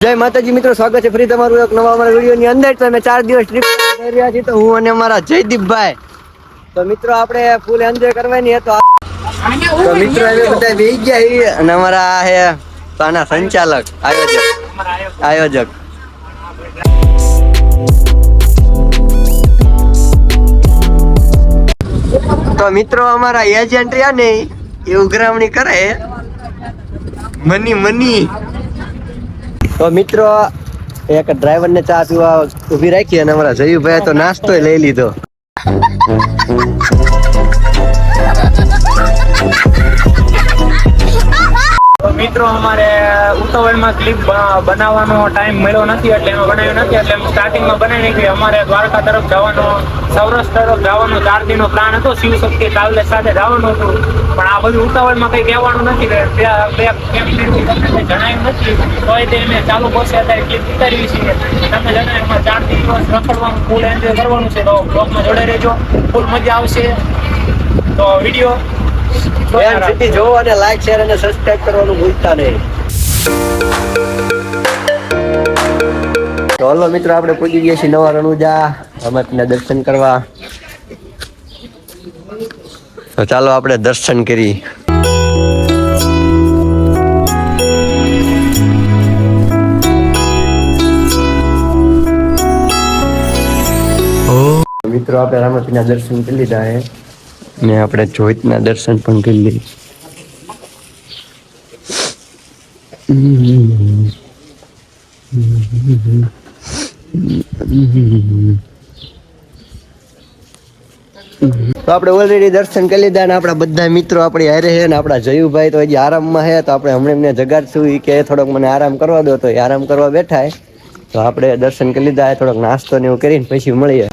જય માતાજી, મિત્રો, સ્વાગત છે ફરી તમારું એક નવા અમારા વીડિયો ની અંદર. તો અમે ચાર દિવસ ટ્રીપ કરી રહ્યા છીએ. તો હું અને અમારા જયદીપભાઈ. તો મિત્રો, આપણે ફૂલ એન્જોય કરવાની હતો. તો મિત્રો, અમે બધા બેસી ગયા અને અમારા હે આના સંચાલક, આયોજક. આયોજક. તો મિત્રો, અમારા એજન્ટ રહ્યા ને, એ ઉઘરામણી કરે. Money money. તો મિત્રો, એક ડ્રાઈવર ને ચા પીવા ઊભી રાખી અને અમારા જયુભાઈ તો નાસ્તો લઈ લીધો. મિત્રો, અમારે ઉતાવળમાં ક્લિપ બનાવવાનો ટાઈમ મળ્યો નથી, એટલે એમાં બનાવ્યું નથી, એટલે સ્ટાર્ટિંગમાં બનાવી નાખી. અમારે દ્વારકા તરફ જવાનો, સૌરાષ્ટ્ર તરફ જવાનો ચાર દિનનો પ્લાન હતો. શિવશક્તિ કાલે સાથે જવાનું હતું. પણ આ બધું ઉતાવળમાં કંઈ કહેવાનું નથી જણાવ્યું નથી. તોય તે અમે ચાલુ કરશે અત્યારે ક્લિપ ઉતારવી છે તમે જણાવ્યું એમાં ચાર દિવસ રખડવાનું ફૂલ એન્જોય કરવાનું છે. તો બ્લોગમાં જોડે રહેજો. ફૂલ મજા આવશે. તો વીડિયો એમ સિટી જોવો અને લાઈક શેર અને સબસ્ક્રાઇબ કરવાનું ભૂલતા નહીં. તો હલો મિત્રો, આપણે પૂજી ગયા છીએ નવા રણુજા. રમતના દર્શન કરવા. તો ચાલો આપણે દર્શન કરી. મિત્રો, આપણે રામતીના દર્શન કરી લીધા છે. ને આપણે જોઈતના દર્શન પણ કરી લઈએ. તો આપણે ઓલરેડી દર્શન કરી લીધા અને આપણા બધા મિત્રો આપણી હારે છે ને આપણા જયુભાઈ તો હજી આરામમાં છે. તો આપણે હમણાં એમને જગાડશું એ કે થોડોક મને આરામ કરવા દો. તો એ આરામ કરવા બેઠા તો આપણે દર્શન કરી લીધા થોડોક નાસ્તો ને એવું કરીને પછી મળીએ.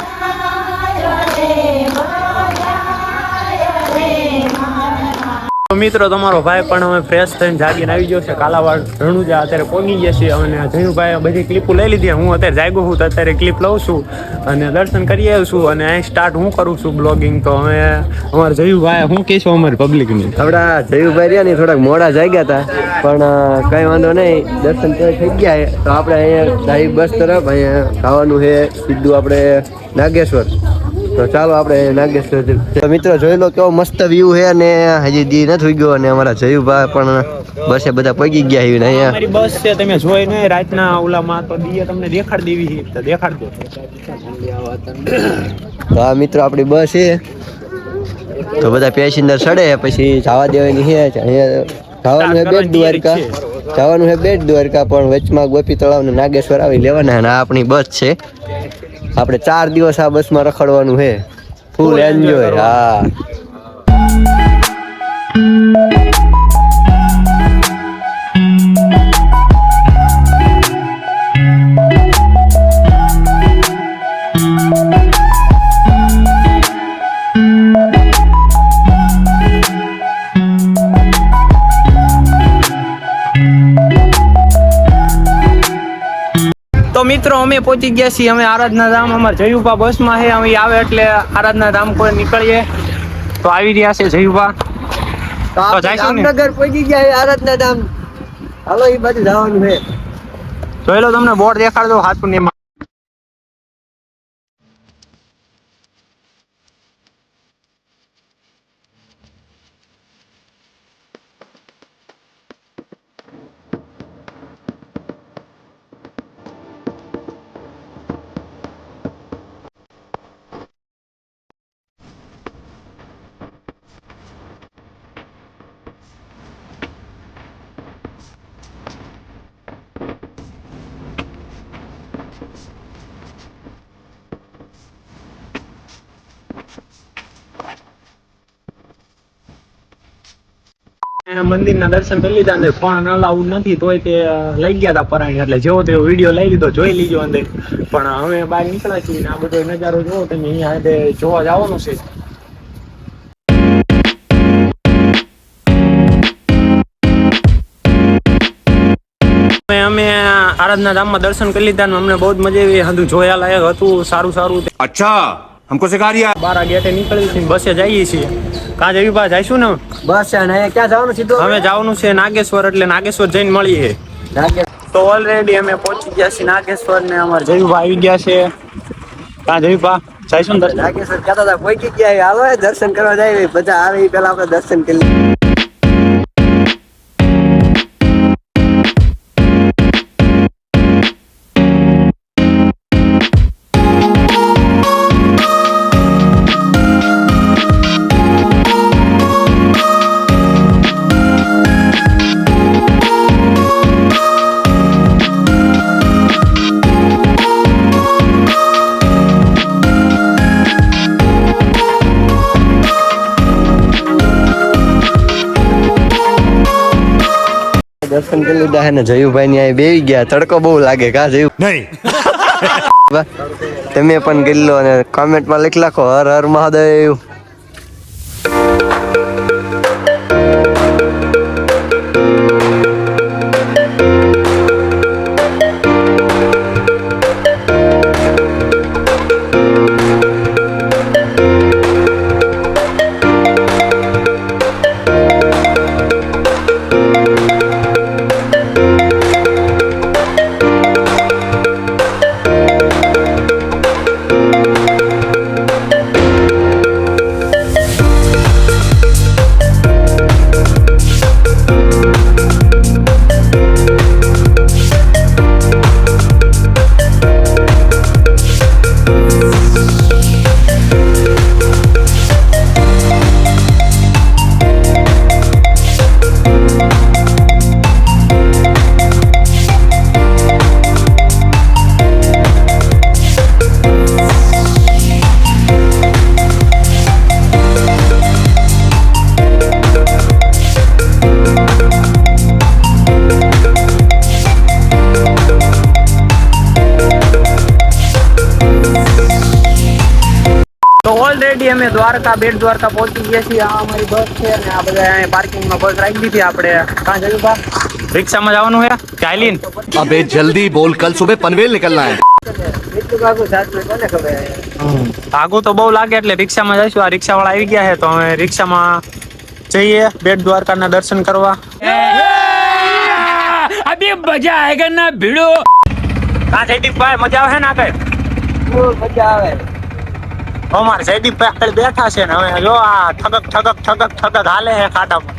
મિત્રો, તમારો ભાઈ પણ અમે ફ્રેશ થઈને જાગીને આવી ગયો છે. કાલાવાડ રણુજા અત્યારે પહોંચી ગયા છે અને જયુભાઈ બધી ક્લિપો લઈ લીધી. હું અત્યારે જાગ્યો છું તો અત્યારે ક્લિપ લઉં છું અને દર્શન કરી આવ્યો છું અને અહીં સ્ટાર્ટ હું કરું છું બ્લોગિંગ તો હવે અમારા જયુભાઈ હું કહીશું અમારી પબ્લિકની આપણા જયુભાઈ રહ્યા ને થોડાક મોડા જાગ્યા હતા, પણ કઈ વાંધો નહીં. દર્શન થઈ ગયા તો આપણે અહીંયા ડાઈ બસ તરફ અહીંયા ખાવાનું છે. સીધું આપણે નાગેશ્વર. તો ચાલો આપણે નાગેશ્વર તો મિત્રો જોઈ લો કેવો મસ્ત વ્યૂ છે અને હજી દી નથી ગયો અને અમારા જયુભાઈ પણ બસે બધા પગી ગયા છે ને અહીંયા. અમારી બસ છે તમે જોઈ ને રાતના ઓલામાં તો દીએ તમને દેખાડ દેવી છે તો દેખાડ દો. તો આ મિત્રો આપણી બસ છે. તો બધા પેસેન્જર ચડે પછી જવા દેવાની છે. અહીંયા જવાનું છે બેટ દ્વારકા. જવાનું છે બેટ દ્વારકા પણ વચમાં ગોપી તળાવ ને નાગેશ્વર આવી લેવાના અને આ આપણી બસ છે. આપણે ચાર દિવસ આ બસમાં રખડવાનું છે ફૂલ એન્જોય હા. મિત્રો અમે પહોંચી ગયા છીએ. અમે આરાધના ધામ અમારે જયુભા બસમાં છે. અમે આવે એટલે આરાધના ધામ કોઈ નીકળીએ. તો આવી રહ્યા છે જયુભા. તો જામનગર પહોંચી ગયા આરાધના ધામ. હાલો એ બાજુ જવાનું છે. જોઈ લો તમને બોર્ડ દેખાડજો હાથ ને એના મંદિરના દર્શન કરી લીધા અંદર પણ અલાઉડ નથી તોય તે લઈ ગયા હતા પરાણી. એટલે જેવો તેવો વીડિયો લઈ લીધો જોઈ લીધો અંદર. પણ હવે બહાર નીકળ્યા છીએ આ બધો નજારો જોવો તમે અહીંયા જોવા જવાનું છે. અમે આરાધના ધામમાં દર્શન કરી લીધા અમને બહુ મજા આવી. હતું જોયા લાયક હતું સારું સારું. અચ્છા હમકો સિખા રહ્યા બારા ગેટે નીકળી બસે જઈએ છીએ. કાં જવી બા જઈશું ને? બસ છે અને ક્યાં જવાનું સીધું? હવે જવાનું છે નાગેશ્વર એટલે નાગેશ્વર જઈને મળીએ. તો ઓલરેડી અમે પહોંચી ગયા છીએ નાગેશ્વર ને અમારા જયુભા આવી ગયા છે. હા જયુભા જઈશું નાગેશ્વર કહેતા હતા પહોંચી ગયા હાલો દર્શન કરવા જાય બધા આવે પેલા આપણે દર્શન કરી દર્શન કરી લીધા હે ને જયુભાઈ ની અહીં બેસી ગયા. તડકો બહુ લાગે કા જયુ નહીં. તમે પણ કરી લો અને કોમેન્ટમાં લખી લખો. હર હર મહાદેવ. ઓલરેડી અમે દ્વારકા બેટ દ્વારકા પહોંચી ગયા છીએ. આ અમારી બસ છે અને આ બધા અહીંયા પાર્કિંગમાં બસ રાખી દીધી. આપણે કાં જયું બા? રિક્ષામાં જવાનું હે? ચાલીન અબે જલ્દી બોલ કલ સુબે પનવેલ નીકળના હે. આગો તો બહુ લાગે એટલે રિક્ષામાં જઈશું. આ રિક્ષાવાળા આવી ગયા છે તો અમે રિક્ષામાં જઈએ બેટ દ્વારકાના દર્શન કરવા. અબે મજા આયગા ના ભીડો. કાં જયદીપભાઈ મજા આવે ના આ કઈ? મજા આવે. અમારે જયદીપભાઈ આગળ બેઠા છે ને હવે જો આ ઠગક ઠગક ઠગક ઠગક હાલે હે ખાડામાં.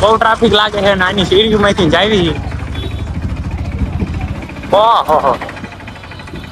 બહુ ટ્રાફિક લાગે છે નાની સીડીમાંથી જાવી ઓહો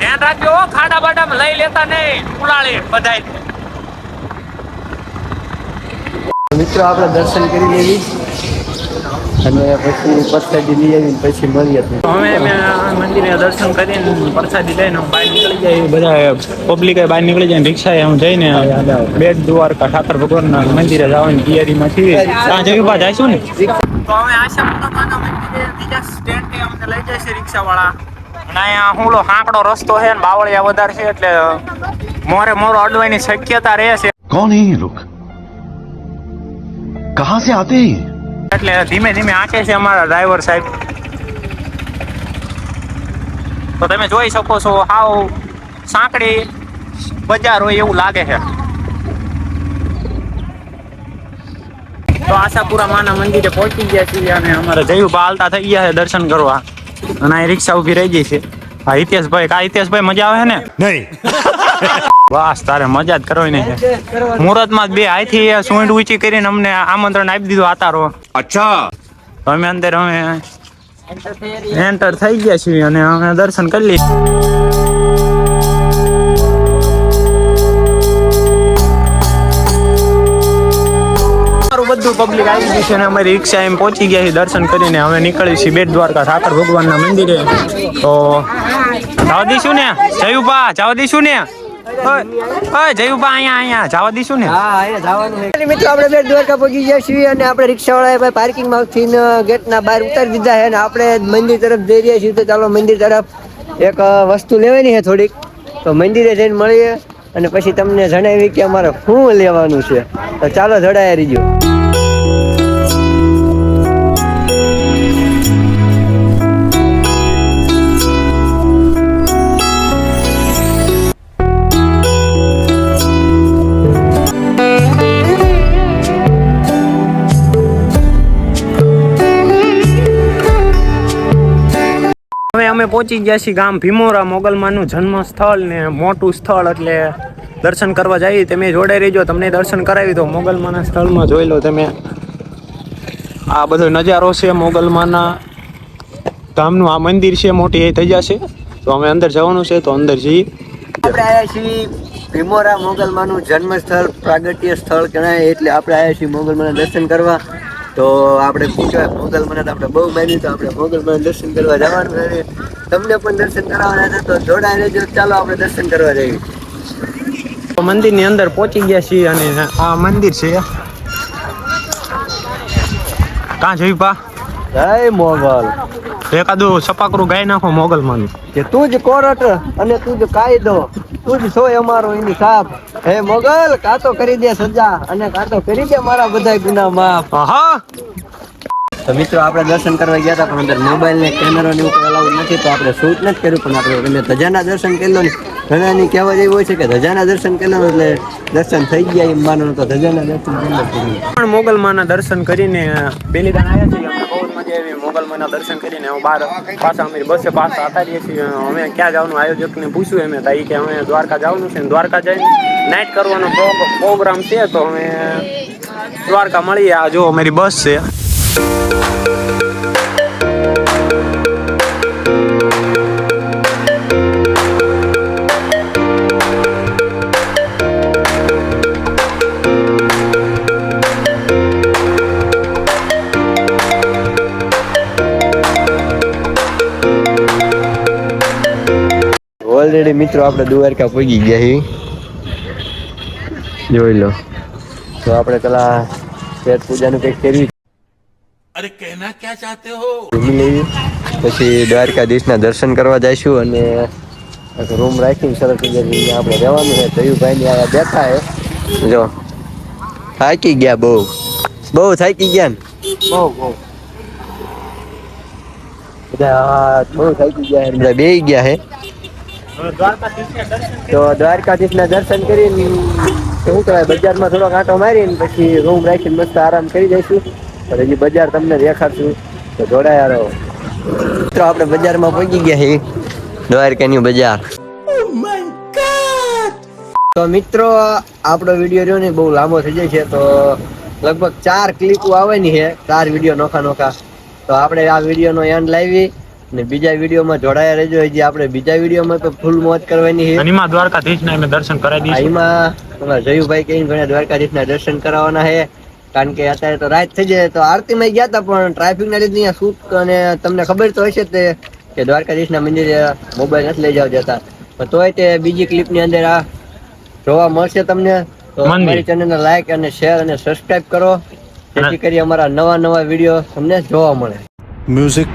ધ્યાન રાખજો ખાડા બાડામાં લઈ લેતા નહીં. ઉલાળી બધાય. મિત્રો આપણે દર્શન કરી લેવી અને પછી પ્રસાદી લઈ આવીને પછી મળીએ અમે મંદિરે દર્શન કરીને પ્રસાદી લઈને હું બહાર નીકળી જાય બધા પબ્લિક બહાર નીકળી જાય રિક્ષાએ હું જઈને બેટ દ્વારકા ઠાકર ભગવાનના મંદિરે જવાની તૈયારીમાં છીએ. ત્યાં જયુભા જઈશું ને? તો અમે આશા મંદિરે બીજા સ્ટેન્ડે અમને લઈ જશે રિક્ષાવાળા. અને અહીંયા હુંલો હાંકડો રસ્તો છે ને બાવળિયા વધારે છે એટલે મોરે મોરો અડવાની શક્યતા રહે છે. કોણ હે લોક કહા સે આતે એટલે ધીમે ધીમે આંકે છે અમારા ડ્રાઈવર સાહેબ. તો તમે જોઈ શકો છો હાવ સાંકડી બજાર હોય એવું લાગે છે. તો આશાપુરા માના મંદિરે પહોંચી ગયા છીએ અને અમારે જયું બાલતા થઈ ગયા છે દર્શન કરવા. અને આ રિક્ષા ઊભી રહી ગઈ છે. હા હિતેશભાઈ કા હિતેશભાઈ મજા આવે ને? નહીં. બસ તારે મજા જ કરવી નહીં મુહૂર્તમાં માં બે હાથી સોંડ ઊંચી કરીને અમને આમંત્રણ આપી દીધું આતારો. અચ્છા. અમે અંદર અમે એન્ટર થઈ ગયા છીએ અને અમે દર્શન કરી લઈએ. બધું પબ્લિક આવી ગયું છે અને અમારી રિક્ષા એમ પહોંચી ગયા છે, દર્શન કરીને હવે નીકળી છીએ બેટ દ્વારકા ઠાકર ભગવાનના મંદિરે. તો જવા દઈશું ને? જયુપા જવા દઈશું ને? ઉતારી દીધા છે અને મંદિર તરફ જઈ રહ્યા છીએ. તો ચાલો, મંદિર તરફ એક વસ્તુ લેવાની છે થોડીક. તો મંદિરે જઈને મળીએ અને પછી તમને જણાવી કે અમારે શું લેવાનું છે. તો ચાલો, જડાયા રહીજો. અમે પહોંચી ગયા છીએ ગામ ભીમોરા મોગલમાનું જન્મ સ્થળ ને મોટું સ્થળ એટલે દર્શન કરવા જઈએ તમે જોડે રહેજો. તમને દર્શન કરાવી દો મોગલમાના સ્થળમાં જોઈ લો તમે. આ બધો નજારો છે મોગલમાના. ધામનું આ મંદિર છે મોટી, એ થઈ જશે. તો અમે અંદર જવાનું છે, તો અંદર જઈએ. આપણે આવ્યા છીએ ભીમોરા મોગલમાનું જન્મ સ્થળ પ્રાગટ્ય સ્થળ ગણાય. એટલે આપણે આવ્યા છીએ મોગલમાના દર્શન કરવા. તો આપણે પૂછ્યા મોગલ તો આપણે બહુ માન્યું તો આપણે મોગલ મને દર્શન કરવા જવાનું છે. તમને પણ દર્શન કરાવવાના છે તો જોડાઈ રહેજો. ચાલો આપણે દર્શન કરવા જઈએ. મંદિરની અંદર પહોંચી ગયા છીએ અને આ મંદિર છે. કાં જોયું પા? જય મોગલ. એકાદું સપાકરું ગાઈ નાખો મોગલમાનું કે તું જ કોરટ અને તું જ કાયદો. તું જ સોય અમારો એની સાપ. હે મોગલ કાતો કરી દે સજા અને કાતો કરી દે મારા બધા ગુના માફ. હા તો મિત્રો, આપણે દર્શન કરવા ગયા હતા, પણ અંદર મોબાઈલ ને કેમેરા ને ઉપર અલાઉડ નથી, તો આપણે શૂટ નથી કર્યું, પણ આપણે તમે ધજાના દર્શન કરી લો ને. ઘણાની કહેવા જેવું હોય છે કે ધજાના દર્શન કરી એટલે દર્શન થઈ ગયા એમ માનો, તો ધજાના દર્શન કરી લો. પણ મોગલમાના દર્શન કરીને પેલી દાન આવ્યા છીએ બહુ મજા આવી. મોગલમાના દર્શન કરીને અમે બહાર પાછા અમે બસે પાછા આતારીએ છીએ. અમે ક્યાં જવાનું આયોજકને પૂછ્યું અમે એ કે અમે દ્વારકા જવાનું છે દ્વારકા જઈને નાઇટ કરવાનો પ્રોગ્રામ છે, તો અમે દ્વારકા મળીએ. આ જો અમારી બસ છે. ઓલરેડી મિત્રો આપણે દ્વારકા પહોંચી ગયા છીએ જોઈ લો. તો આપણે પેલા પેટ પૂજાનું કંઈક કરવી અરે ચાહતે હો? લેવી પછી દ્વારકાધીશના દર્શન કરવા જઈશું અને રૂમ રાખીને સરસ મજાની આપણે રહેવાનું છે. જયુભાઈ ની આવા બેઠા છે. જો થાકી ગયા બહુ. બહુ થાકી ગયા ને? બહુ બહુ. બધા બહુ થાકી ગયા બધા બે ગયા છે તો દ્વારકાધીશના દર્શન કરીને શું કહેવાય બજારમાં થોડો કાંટો મારીને પછી રૂમ રાખીને મસ્ત આરામ કરી જઈશું તો હજી બજાર તમને દેખાડશું. તો જોડાયા રહો. મિત્રો આપણે બજારમાં પહોંચી ગયા છીએ. દ્વારકાની બજાર. તો મિત્રો આપણો વીડિયો રહ્યો ને બહુ લાંબો થઈ જાય છે તો લગભગ ચાર ક્લિપો આવવાની છે. ચાર વીડિયો નોખા નોખા. તો આપણે આ વિડીયોનો એન્ડ લાવી ને બીજા વિડીયોમાં જોડાયા રહેજો. હજી આપણે બીજા વિડીયોમાં તો ફૂલ મોજ કરવાની છે. એમાં દ્વારકાધીશના અમે દર્શન કરાવી દઈશું. એમાં જયુભાઈ કહીને ઘણા દ્વારકાધીશના દર્શન કરાવવાના છે. કારણ કે અત્યારે તો રાત થઈ જાય તો આરતીમાં ગયા હતા પણ ટ્રાફિકના લીધે અહીંયા શૂટ અને તમને ખબર તો હશે તે કે દ્વારકાધીશના મંદિરે મોબાઈલ નથી લઈ જવા જતા પણ તોય તે બીજી ક્લિપની અંદર આ જોવા મળશે તમને. તો અમારી ચેનલને લાઈક અને શેર અને સબસ્ક્રાઇબ કરો. જેથી કરી અમારા નવા નવા વીડિયો તમને જોવા મળે. મ્યુઝિક